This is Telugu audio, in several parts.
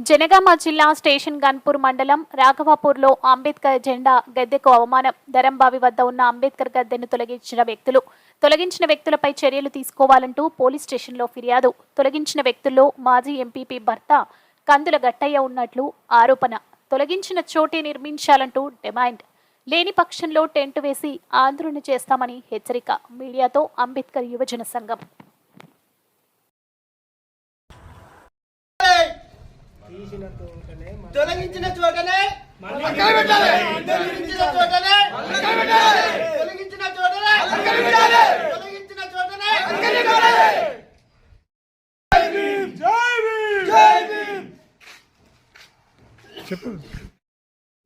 జనగామ జిల్లా స్టేషన్ గన్పూర్ మండలం రాఘవాపూర్లో అంబేద్కర్ జెండా గద్దెకు అవమానం. దరంబావి వద్ద ఉన్న అంబేద్కర్ గద్దెను తొలగించిన వ్యక్తులు తొలగించిన వ్యక్తులపై చర్యలు తీసుకోవాలంటూ పోలీస్ స్టేషన్లో ఫిర్యాదు. తొలగించిన వ్యక్తుల్లో మాజీ ఎంపీపీ భర్త కందుల గట్టయ్య ఉన్నట్లు ఆరోపణ. తొలగించిన చోటే నిర్మించాలంటూ డిమాండ్. లేని పక్షంలో టెంట్ వేసి ఆందోళన చేస్తామని హెచ్చరిక. మీడియాతో అంబేద్కర్ యువజన సంఘం. తొలగించిన చోటనే తొలగించిన తొలగించిన తొలగించిన భీమ్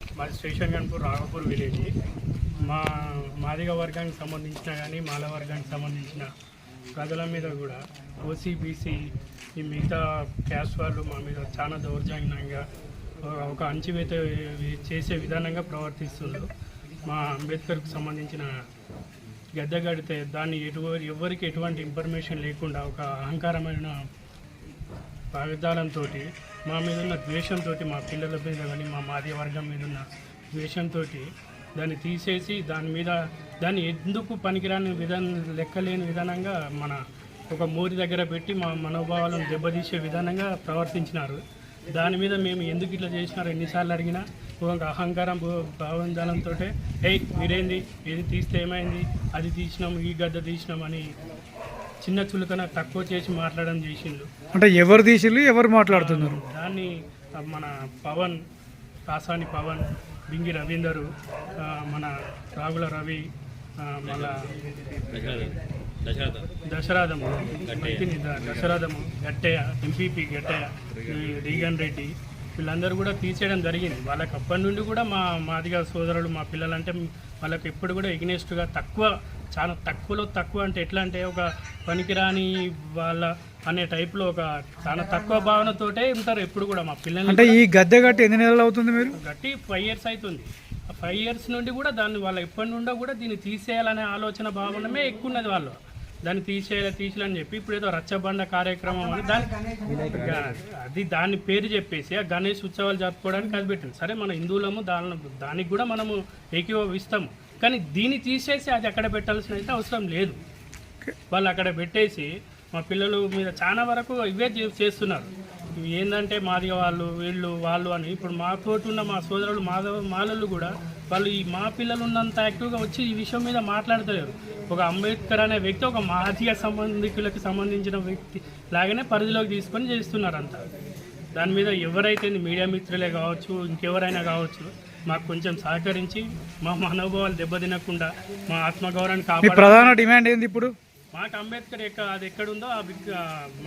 మాది స్టేషన్ గన్పూర్ రాఘపూర్ విలేజ్. మా మాదిగ వర్గానికి సంబంధించిన కానీ మాల వర్గానికి సంబంధించిన ప్రజల మీద కూడా ఓసీ బీసీ ఈ మిగతా క్యాస్ట్ వాళ్ళు మా మీద చాలా దౌర్జన్యంగా ఒక అంచివేత చేసే విధానంగా ప్రవర్తిస్తున్నారు మా అంబేద్కర్కు సంబంధించిన గద్ద కడితే దాన్ని ఎటు ఎవరికి ఎటువంటి ఇన్ఫర్మేషన్ లేకుండా ఒక అహంకారమైన భావిదాలంతో మా మీద ఉన్న ద్వేషంతో మా పిల్లల మీద కానీ మా మాదిగ వర్గం మీద ఉన్న ద్వేషంతో దాన్ని తీసేసి దాని మీద దాన్ని ఎందుకు పనికిరాని విధానం లెక్కలేని విధానంగా మన ఒక మోరి దగ్గర పెట్టి మా మనోభావాలను దెబ్బతీసే విధానంగా ప్రవర్తించినారు. దాని మీద మేము ఎందుకు ఇట్లా చేసినారు ఎన్నిసార్లు అడిగినా ఒక అహంకారం భావందాలంతో ఏయ్ మీరేంది ఇది తీస్తే ఏమైంది? అది తీసినాం ఈ గద్ద తీసినాం అని చిన్న చులకన తక్కువ చేసి మాట్లాడడం చేసిండు. అంటే ఎవరు తీసిళ్ళు ఎవరు మాట్లాడుతున్నారు? దాన్ని మన పవన్ కాసాని పవన్ బింగి రవీందరు మన రాగుల రవి మళ్ళా దశరథము దశరథము గట్టయ్య ఎంపీపీ గట్టయ్య రీగన్ రెడ్డి వీళ్ళందరూ కూడా తీసేయడం జరిగింది. వాళ్ళకి అప్పటి నుండి కూడా మా మాదిగా సోదరులు మా పిల్లలంటే వాళ్ళకి ఎప్పుడు కూడా ఎగ్నెస్ట్గా తక్కువ చాలా తక్కువలో తక్కువ అంటే ఎట్లా అంటే ఒక పనికిరాని వాళ్ళ అనే టైప్లో ఒక చాలా తక్కువ భావనతోటే ఉంటారు ఎప్పుడు కూడా మా పిల్లల్ని అంటే ఈ గద్దె గట్టి ఎన్ని నెలలు అవుతుంది మీరు? గట్టి ఫైవ్ ఇయర్స్ అవుతుంది ఆ ఫైవ్ ఇయర్స్ నుండి కూడా దాన్ని వాళ్ళ ఎప్పటి నుండో కూడా దీన్ని తీసేయాలనే ఆలోచన భావనమే ఎక్కువ ఉన్నది వాళ్ళు. దాన్ని తీసేయాలి తీసేయాలని చెప్పి ఇప్పుడు ఏదో రచ్చబండ కార్యక్రమం అని దాని అది దాని పేరు చెప్పేసి ఆ గణేష్ ఉత్సవాలు జరుపుకోవడానికి అది పెట్టింది. సరే మన హిందువులము దాని దానికి కూడా మనము ఏకీభవిస్తాము. కానీ దీన్ని తీసేసి అది అక్కడ పెట్టాల్సిన అయితే అవసరం లేదు. వాళ్ళు అక్కడ పెట్టేసి మా పిల్లలు మీద చాలా వరకు ఇవే చేస్తున్నారు. ఇవి ఏంటంటే మాదిగ వాళ్ళు వీళ్ళు వాళ్ళు అని. ఇప్పుడు మా తోటి ఉన్న మా సోదరులు మాధవ మాలలు కూడా వాళ్ళు ఈ మా పిల్లలు ఉన్నంత యాక్టివ్గా వచ్చి ఈ విషయం మీద మాట్లాడతలేరు. ఒక అంబేద్కర్ అనే వ్యక్తి ఒక మాదిగ సంబంధికులకి సంబంధించిన వ్యక్తి లాగానే పరిధిలోకి తీసుకొని చేస్తున్నారు అంతా దాని మీద ఎవరైతే మీడియా మిత్రులే కావచ్చు ఇంకెవరైనా కావచ్చు మాకు కొంచెం సహకరించి మా మనోభావాలు దెబ్బతినకుండా మా ఆత్మగౌరవాన్ని ప్రధాన డిమాండ్ ఏంది ఇప్పుడు? మాకు అంబేద్కర్ ఎక్క అది ఎక్కడుందో ఆ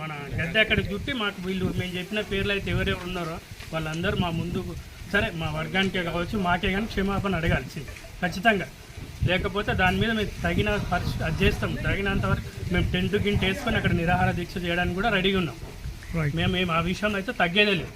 మన గద్దె అక్కడికి చుట్టి మాకు వీళ్ళు మేము చెప్పిన పేర్లు అయితే ఎవరెవరు ఉన్నారో వాళ్ళందరూ మా ముందుకు సరే మా వర్గానికే కావచ్చు మాకే కానీ క్షమాపణ అడగాల్సింది ఖచ్చితంగా. లేకపోతే దాని మీద మేము తగిన పరిస్థితి అది చేస్తాం. తగినంత వరకు మేము టెంట్ గింట వేసుకొని అక్కడ నిరాహార దీక్ష చేయడానికి కూడా రెడీగా ఉన్నాం. మేము ఆ విషయంలో అయితే తగ్గేదే లేదు.